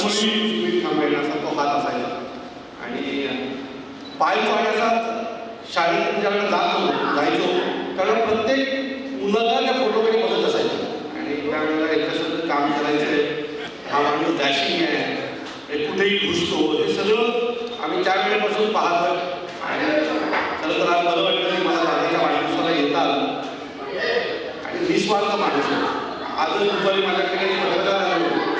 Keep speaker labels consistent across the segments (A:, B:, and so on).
A: सुमित थांबायला असा तो हात असायचा आणि पाय पाण्याचा शाळेत ज्यावेळेला जात होतो जायचो त्यावेळेला प्रत्येक मुलाला त्या फोटोकडे बघत असायचं. आणि त्यावेळेला याच्यासोबत काम करायचं हा माणूस डॅशिंग आहे हे कुठेही घुसतो हे सगळं आम्ही त्या वेळेपासून पाहतो आणि खरं तर आज बरं वाटलं की मला दादाच्या वाढदिवसाला येतात आणि निस्वार्थ माणूस आहे. आजच दुपारी माझ्याकडे एक पत्रकार आले होते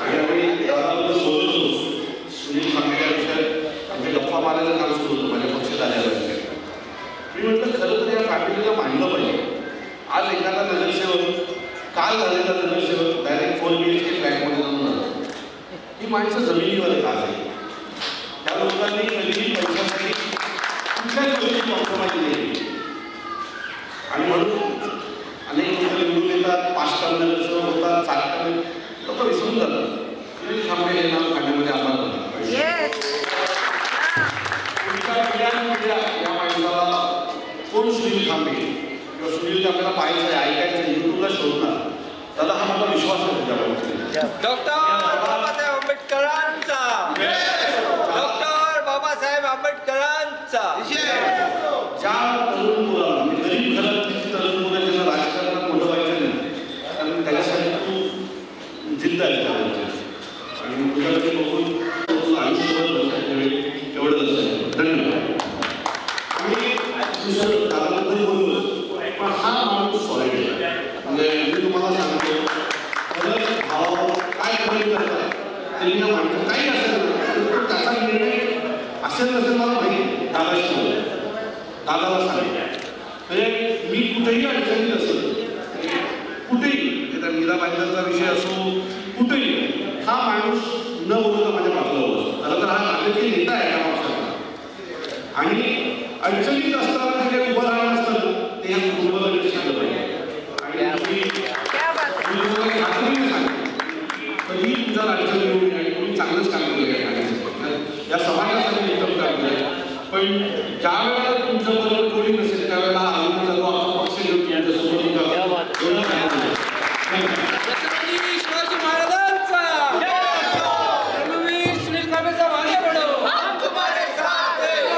A: आणि आम्ही दादाबद्दल बोलत होतो सुनील खांबेच्या विषयात आमच्या गप्पा मारायचं काम सुरू होतं माझ्या पक्षात आल्यानंतर मी म्हटलं खरं तर या फॅमिलीला मांडलं पाहिजे. आज एखादा नगरसेवक काल झालेला नगरसेवक direct phone B H K फ्लॅटमध्ये जाऊन ही माणसं जमिनीवर का आहे? त्या लोकांनी कधीही पैशासाठी कुठल्याच गोष्टी कॉम्प्रोमाइज नाही आणि म्हणून अनेक लोक निवडून येतात पाच टन नगरसेवक होतात सात टन लोक विसरून जातात सुनील खांबे हे नाव काढण्यामध्ये आम्हाला पुढच्या पिढ्यानपिढ्या या माणसाला कोण सुनील खांबे किंवा सुनील आपल्याला पाहायचं आहे ऐकायचं आहे युट्यूबला शोधणार. दादा हा मला विश्वास आहे तुझ्या
B: डॉक्टर बाबासाहेब आंबेडकरांचा. डॉक्टर बाबासाहेब आंबेडकरांचा.
A: ज्या तरुण मुलं म्हणजे गरीब घरातली तरुण मुलं ज्यांना राजकारणात मोठं व्हायचं नाही. कारण त्याच्यासाठी तू जिद्द आहे आणि मुलांचे बघून आयुष्यभर धन्यवाद. आणि दुसरं दादाबद्दल बोललो पण हा माणूस सॉलिड आहे म्हणजे मी तुम्हाला सांगतो खरंच भाव काय कमी करतात तरी माणसं काही असेल ना, त्याचा निर्णय असेल नसेल मला माहिती दादाशी बोलतो. दादाला सांगितलं म्हणजे मी कुठेही अडचणीत असेल कुठेही म्हणजे त्या मीरा विषय असो कुठेही हा माणूस न बोलता माझ्या बाजूला बसतो खरं तर हा नागरिक नेता आहे या पक्षाचा आणि अडचणीत असताना जे काही उभं राहणार असतं ते या कुटुंबाला लक्ष आलं पाहिजे आणि तुम्ही तुम्ही लोकांना खात्रीने सांगा कधी तुमच्या अडचण येऊ नये आणि तुम्ही चांगलंच काम केलं या ठाण्याचं. या समाजासाठी उत्तम काम केलं पण ज्या वेळेला तुमच्या बरोबर कोणी नसेल त्यावेळेला आम्ही जातो आपण पक्ष घेऊन तुमच्यासोबत